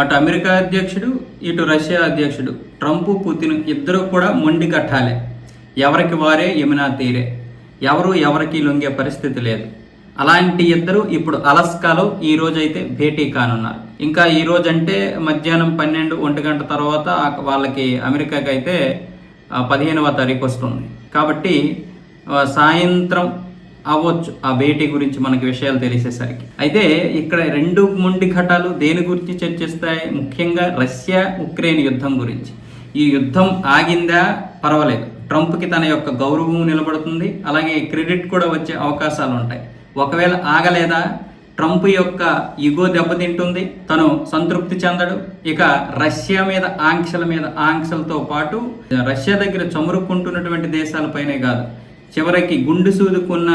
అటు అమెరికా అధ్యక్షుడు ఇటు రష్యా అధ్యక్షుడు. ట్రంప్ పుతిన్ ఇద్దరు కూడా మొండి కట్టాలి ఎవరికి వారే యమునా తీరే. ఎవరు ఎవరికి లొంగే పరిస్థితి లేదు. అలాంటి ఇద్దరు ఇప్పుడు అలస్కాలో ఈ రోజైతే భేటీ కానున్నారు. ఇంకా ఈ అంటే మధ్యాహ్నం పన్నెండు ఒంటి గంట తర్వాత వాళ్ళకి అమెరికాకి అయితే పదిహేనవ తారీఖు వస్తుంది. కాబట్టి సాయంత్రం అవ్వచ్చు. ఆ భేటీ గురించి మనకి విషయాలు తెలిసేసరికి. అయితే ఇక్కడ రెండు మొండి ఘటాలు దేని గురించి చర్చిస్తాయి? ముఖ్యంగా రష్యా ఉక్రెయిన్ యుద్ధం గురించి. ఈ యుద్ధం ఆగిందా? పర్వాలేదు. ట్రంప్కి తన యొక్క గౌరవం నిలబడుతుంది. అలాగే క్రెడిట్ కూడా వచ్చే అవకాశాలు ఉంటాయి. ఒకవేళ ఆగలేదా? ట్రంప్ యొక్క ఇగో దెబ్బతింటుంది. తను సంతృప్తి చెందడు. ఇక రష్యా మీద ఆంక్షల మీద ఆంక్షలతో పాటు రష్యా దగ్గర చమురుకుంటున్నటువంటి దేశాలపైనే కాదు. చివరికి గుండు సూదుకున్న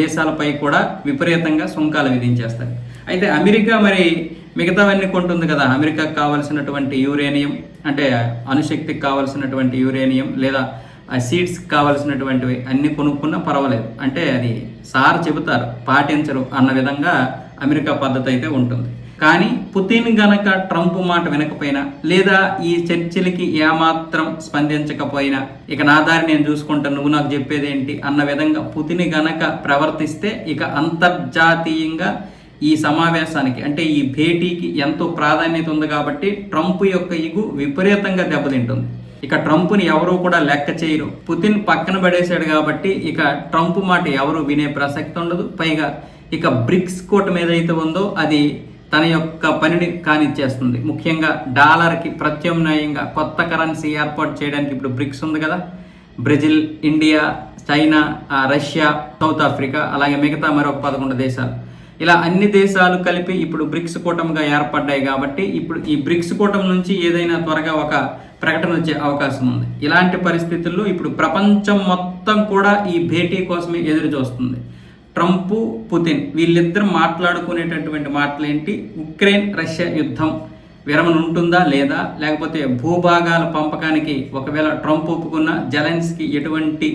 దేశాలపై కూడా విపరీతంగా సుంకాలు విధించేస్తాయి. అయితే అమెరికా మరి మిగతావన్నీ కొంటుంది కదా. అమెరికాకు కావలసినటువంటి యూరేనియం అంటే అణుశక్తికి కావలసినటువంటి యూరేనియం లేదా ఆ సీడ్స్ కావలసినటువంటివి అన్ని కొనుక్కున్నా పర్వాలేదు. అంటే అది సార్ చెబుతారు పాటించరు అన్న విధంగా అమెరికా పద్ధతి అయితే ఉంటుంది. కానీ పుతిన్ గనక ట్రంప్ మాట వినకపోయినా లేదా ఈ చర్చలకి ఏమాత్రం స్పందించకపోయినా ఇక నా దారి నేను చూసుకుంటాను నువ్వు నాకు చెప్పేదేంటి అన్న విధంగా పుతిన్ గనక ప్రవర్తిస్తే ఇక అంతర్జాతీయంగా ఈ సమావేశానికి అంటే ఈ భేటీకి ఎంతో ప్రాధాన్యత ఉంది కాబట్టి ట్రంప్ యొక్క ఇగు విపరీతంగా దెబ్బతింటుంది. ఇక ట్రంప్ని ఎవరూ కూడా లెక్క చేయరు. పుతిన్ పక్కన పడేశాడు కాబట్టి ఇక ట్రంప్ మాట ఎవరు వినే ప్రసక్తి ఉండదు. పైగా ఇక బ్రిక్స్ కూటమి ఏదైతే ఉందో అది తన యొక్క పనిని కానిచ్చేస్తుంది. ముఖ్యంగా డాలర్కి ప్రత్యామ్నాయంగా కొత్త కరెన్సీ ఏర్పాటు చేయడానికి ఇప్పుడు బ్రిక్స్ ఉంది కదా. Brazil India China Russia South Africa అలాగే మిగతా మరొక పదకొండు దేశాలు. ఇలా అన్ని దేశాలు కలిపి ఇప్పుడు బ్రిక్స్ కూటమిగా ఏర్పడ్డాయి కాబట్టి ఇప్పుడు ఈ బ్రిక్స్ కూటమి నుంచి ఏదైనా త్వరగా ఒక ప్రకటన వచ్చే అవకాశం ఉంది. ఇలాంటి పరిస్థితుల్లో ఇప్పుడు ప్రపంచం మొత్తం కూడా ఈ భేటీ కోసమే ఎదురు చూస్తుంది ట్రంప్ పుతిన్ వీళ్ళిద్దరు మాట్లాడుకునేటటువంటి మాటలు ఏంటి ఉక్రెయిన్ రష్యా యుద్ధం విరమణ ఉంటుందా లేదా? లేకపోతే భూభాగాల పంపకానికి ఒకవేళ ట్రంప్ ఒప్పుకున్న జెలెన్స్కి ఎటువంటి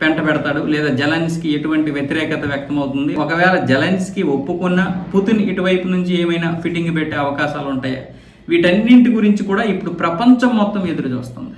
పెంట పెడతాడు? లేదా జెలెన్స్కి ఎటువంటి వ్యతిరేకత వ్యక్తమవుతుంది? ఒకవేళ జెలెన్స్కి ఒప్పుకున్న పుతిన్ ఇటువైపు నుంచి ఏమైనా ఫిట్టింగ్ పెట్టే అవకాశాలు ఉంటాయా వీటన్నింటి గురించి కూడా ఇప్పుడు ప్రపంచం మొత్తం ఎదురు చూస్తుంది